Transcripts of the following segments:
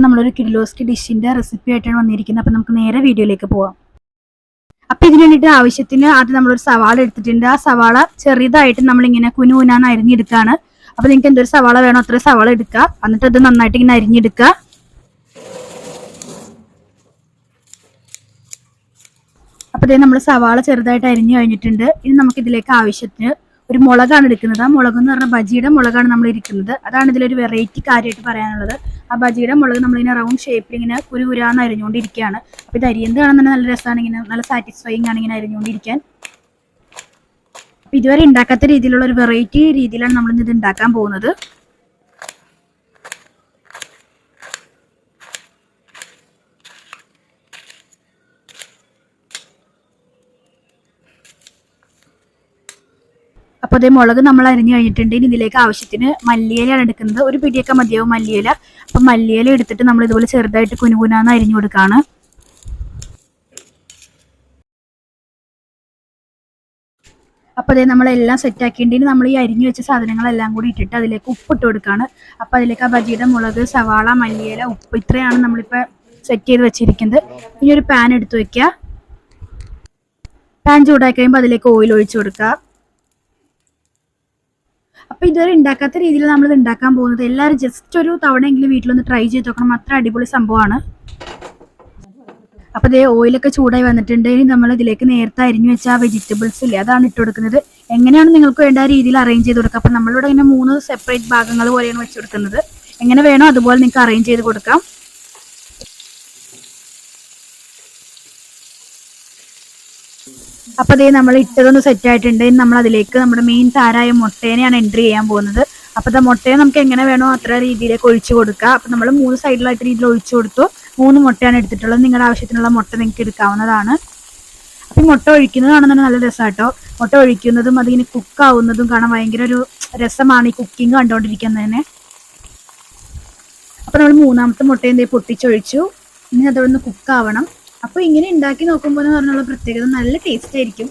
ഇപ്പം നമ്മളൊരു കിഡ്ലോസ്റ്റ് ഡിഷിന്റെ റെസിപ്പി ആയിട്ടാണ് വന്നിരിക്കുന്നത്. അപ്പം നമുക്ക് നേരെ വീഡിയോയിലേക്ക് പോവാം. അപ്പം ഇതിന് വേണ്ടിയിട്ട് ആവശ്യത്തിന് ആദ്യം നമ്മളൊരു സവാള എടുത്തിട്ടുണ്ട്. ആ സവാള ചെറുതായിട്ട് നമ്മളിങ്ങനെ കുനുകുനാന്ന് അരിഞ്ഞെടുക്കുകയാണ് അപ്പം നിങ്ങൾക്ക് എന്തൊരു സവാള വേണോ അത്ര സവാള എടുക്കുക. എന്നിട്ട് അത് നന്നായിട്ട് ഇങ്ങനെ അരിഞ്ഞെടുക്കുക അപ്പോൾ നമ്മൾ സവാള ചെറുതായിട്ട് അരിഞ്ഞു കഴിഞ്ഞിട്ടുണ്ട്. ഇനി നമുക്കിതിലേക്ക് ആവശ്യത്തിന് ഒരു മുളകാണ് എടുക്കുന്നത്. ആ മുളക് എന്ന് പറഞ്ഞാൽ ബജിയുടെ മുളകാണ് നമ്മൾ ഇരിക്കുന്നത്. അതാണ് ഇതിലൊരു വെറൈറ്റി കാര്യമായിട്ട് പറയാനുള്ളത്. ആ ബജിയുടെ മുളക് നമ്മളിങ്ങനെ റൗണ്ട് ഷേപ്പിൽ ഇങ്ങനെ കുരു കുരാന്ന് അരിഞ്ഞുകൊണ്ടിരിക്കുകയാണ്. അപ്പോൾ ഇത് അരിയുന്നത് കാണാൻ തന്നെ നല്ല രസമാണ്. ഇങ്ങനെ നല്ല സാറ്റിസ്ഫൈങ് ആണ് ഇങ്ങനെ അരിഞ്ഞുകൊണ്ടിരിക്കാൻ. ഇതുവരെ ഉണ്ടാക്കാത്ത രീതിയിലുള്ള ഒരു വെറൈറ്റി രീതിയിലാണ് നമ്മൾ ഇത് ഉണ്ടാക്കാൻ പോകുന്നത്. അപ്പോൾ അതേ മുളക് നമ്മൾ അരിഞ്ഞു കഴിഞ്ഞിട്ടുണ്ട്. ഇനി ഇതിലേക്ക് ആവശ്യത്തിന് മല്ലിയിലയാണ് എടുക്കുന്നത്. ഒരു പിടിയൊക്കെ മതിയാവും മല്ലിയില. അപ്പം മല്ലിയില എടുത്തിട്ട് നമ്മൾ ഇതുപോലെ ചെറുതായിട്ട് കുനുകുനാന്ന് അരിഞ്ഞു കൊടുക്കുകയാണ് അപ്പോൾ അതേ നമ്മളെല്ലാം ആക്കിയിട്ട് നമ്മൾ ഈ അരിഞ്ഞു വെച്ച സാധനങ്ങളെല്ലാം കൂടി ഇട്ടിട്ട് അതിലേക്ക് ഉപ്പിട്ട് കൊടുക്കുകയാണ് അപ്പോൾ അതിലേക്ക് ആ ബജിയുടെ മുളക് സവാള മല്ലിയില ഉപ്പ് ഇത്രയാണ് നമ്മളിപ്പോൾ സെറ്റ് ചെയ്ത് വെച്ചിരിക്കുന്നത്. ഇനി ഒരു പാൻ എടുത്ത് വെക്കുക പാൻ ചൂടാക്കി കഴിയുമ്പോൾ അതിലേക്ക് ഓയിൽ ഒഴിച്ചു കൊടുക്കുക അപ്പൊ ഇതുവരെ ഉണ്ടാക്കാത്ത രീതിയിൽ നമ്മൾ ഉണ്ടാക്കാൻ പോകുന്നത്. എല്ലാവരും ജസ്റ്റ് ഒരു തവണയെങ്കിലും വീട്ടിലൊന്ന് ട്രൈ ചെയ്ത് നോക്കണം. അത്ര അടിപൊളി സംഭവമാണ്. അപ്പൊ ഇതേ ഓയിലൊക്കെ ചൂടായി വന്നിട്ടുണ്ട്. ഇനി നമ്മൾ ഇതിലേക്ക് നേരത്തെ അരിഞ്ഞു വെച്ച ആ വെജിറ്റബിൾസ് ഇല്ലേ അതാണ് ഇട്ട് കൊടുക്കുന്നത്. എങ്ങനെയാണ് നിങ്ങൾക്ക് വേണ്ട രീതിയിൽ അറേഞ്ച് ചെയ്ത് കൊടുക്കുക? അപ്പൊ നമ്മളിവിടെ ഇങ്ങനെ മൂന്ന് സെപ്പറേറ്റ് ഭാഗങ്ങൾ പോലെയാണ് വെച്ച് കൊടുക്കുന്നത്. എങ്ങനെ വേണോ അതുപോലെ നിങ്ങൾക്ക് അറേഞ്ച് ചെയ്ത് കൊടുക്കാം. അപ്പൊ അതേ നമ്മൾ ഇട്ടതൊന്ന് സെറ്റ് ആയിട്ടുണ്ട്. ഇനി നമ്മൾ അതിലേക്ക് നമ്മുടെ മെയിൻ താരായ മുട്ടേനെയാണ് എൻട്രി ചെയ്യാൻ പോകുന്നത്. അപ്പൊ ആ മുട്ടയെ നമുക്ക് എങ്ങനെ വേണോ അത്ര രീതിയിലേക്ക് ഒഴിച്ചു കൊടുക്കുക അപ്പൊ നമ്മൾ മൂന്ന് സൈഡിലായിട്ട് രീതിയിൽ ഒഴിച്ചു കൊടുത്തു. മൂന്ന് മുട്ടയാണ് എടുത്തിട്ടുള്ളത്. നിങ്ങളുടെ ആവശ്യത്തിനുള്ള മുട്ട നിങ്ങൾക്ക് എടുക്കാവുന്നതാണ്. അപ്പൊ മുട്ട ഒഴിക്കുന്നത് കാണുന്നത് നല്ല കേട്ടോ മുട്ട ഒഴിക്കുന്നതും അതിങ്ങനെ കുക്ക് ആവുന്നതും കാണാൻ ഭയങ്കര ഒരു രസമാണ് ഈ കുക്കിംഗ് കണ്ടുകൊണ്ടിരിക്കുന്നതിന് അപ്പൊ നമ്മൾ മൂന്നാമത്തെ മുട്ടയും ദേ പൊട്ടിച്ചൊഴിച്ചു. ഇനി അതൊന്ന് കുക്ക് ആവണം. അപ്പൊ ഇങ്ങനെ ഉണ്ടാക്കി നോക്കുമ്പോൾ എന്ന് പറഞ്ഞുള്ള പ്രത്യേകത നല്ല ടേസ്റ്റ് ആയിരിക്കും.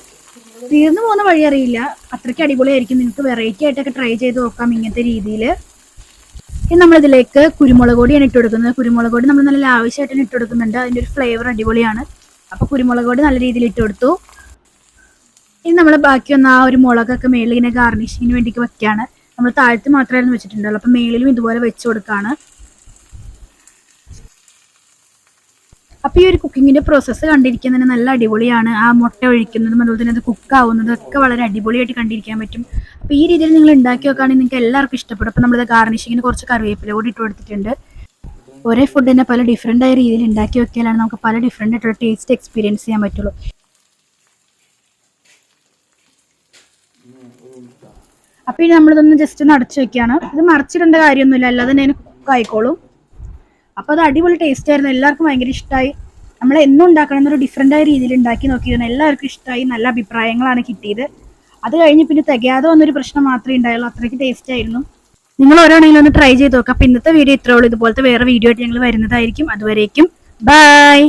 തീർന്നു പോകുന്ന വഴി അറിയില്ല. അത്രയ്ക്ക് അടിപൊളിയായിരിക്കും. നിങ്ങൾക്ക് വെറൈറ്റി ആയിട്ടൊക്കെ ട്രൈ ചെയ്ത് നോക്കാം ഇങ്ങനത്തെ രീതിയിൽ ഇനി നമ്മളിതിലേക്ക് കുരുമുളക് പൊടിയാണ് ഇട്ട് കൊടുക്കുന്നത്. കുരുമുളക് പൊടി നമ്മൾ നല്ല ആവശ്യമായിട്ട് തന്നെ ഇട്ട് കൊടുക്കുന്നുണ്ട്. അതിന്റെ ഒരു ഫ്ലേവർ അടിപൊളിയാണ്. അപ്പോൾ കുരുമുളക് പൊടി നല്ല രീതിയിൽ ഇട്ട് കൊടുത്തു. ഇനി നമ്മൾ ബാക്കി വന്ന ആ ഒരു മുളകൊക്കെ മേളിൽ ഇങ്ങനെ ഗാർണിഷിങ്ങിന് വേണ്ടിയിട്ട് വെക്കുകയാണ് നമ്മൾ താഴത്ത് മാത്രമായിരുന്നു വെച്ചിട്ടുണ്ടല്ലോ അപ്പോൾ മേളിലും ഇതുപോലെ വെച്ച് കൊടുക്കുകയാണ് അപ്പൊ ഈ ഒരു കുക്കിങ്ങിന്റെ പ്രോസസ്സ് കണ്ടിരിക്കുന്നതിന് നല്ല അടിപൊളിയാണ്. ആ മുട്ട ഒഴിക്കുന്നതും അതുപോലെ തന്നെ അത് കുക്ക് ആവുന്നതും ഒക്കെ വളരെ അടിപൊളിയായിട്ട് കണ്ടിരിക്കാൻ പറ്റും. അപ്പൊ ഈ രീതിയിൽ നിങ്ങൾ ഉണ്ടാക്കി നോക്കുകയാണെങ്കിൽ നിങ്ങൾക്ക് എല്ലാവർക്കും ഇഷ്ടപ്പെടും. അപ്പൊ നമ്മളിത് ഗാർണിഷിങ്ങിന് കുറച്ച് കറിവേപ്പില കൂടി ഇട്ട് കൊടുത്തിട്ടുണ്ട്. ഒരേ ഫുഡിനെ പല ഡിഫറെന്റ് ആയ രീതിയിൽ ഉണ്ടാക്കി വെക്കിയാലാണ് നമുക്ക് പല ഡിഫറെന്റ് ആയിട്ടുള്ള ടേസ്റ്റ് എക്സ്പീരിയൻസ് ചെയ്യാൻ പറ്റുള്ളൂ. അപ്പൊ ഇനി നമ്മളിതൊന്ന് ജസ്റ്റ് ഒന്ന് അടച്ചു വെക്കുകയാണ്. ഇത് മറിച്ചിടേണ്ട കാര്യമൊന്നുമില്ല. അല്ലാതെ തന്നെ കുക്ക് ആയിക്കോളും. അപ്പോൾ അത് അടിപൊളി ടേസ്റ്റ് ആയിരുന്നു. എല്ലാവർക്കും ഭയങ്കര ഇഷ്ടമായി നമ്മൾ എന്നും ഉണ്ടാക്കണം എന്നൊരു ഡിഫറെന്റ് ആയ രീതിയിൽ ഉണ്ടാക്കി നോക്കിയിരുന്നു. എല്ലാവർക്കും ഇഷ്ടമായി നല്ല അഭിപ്രായങ്ങളാണ് കിട്ടിയത്. അത് കഴിഞ്ഞ് പിന്നെ തികയാതെ വന്നൊരു പ്രശ്നം മാത്രമേ ഉണ്ടായുള്ളൂ. അത്രയ്ക്ക് ടേസ്റ്റ് ആയിരുന്നു. നിങ്ങൾ ഓരോണെങ്കിലും ഒന്ന് ട്രൈ ചെയ്ത് നോക്കാം. അപ്പോൾ ഇന്നത്തെ വീഡിയോ ഇത്രയുള്ളൂ ഇതുപോലത്തെ വേറെ വീഡിയോ ആയിട്ട് ഞങ്ങൾ വരുന്നതായിരിക്കും. അതുവരേക്കും ബൈ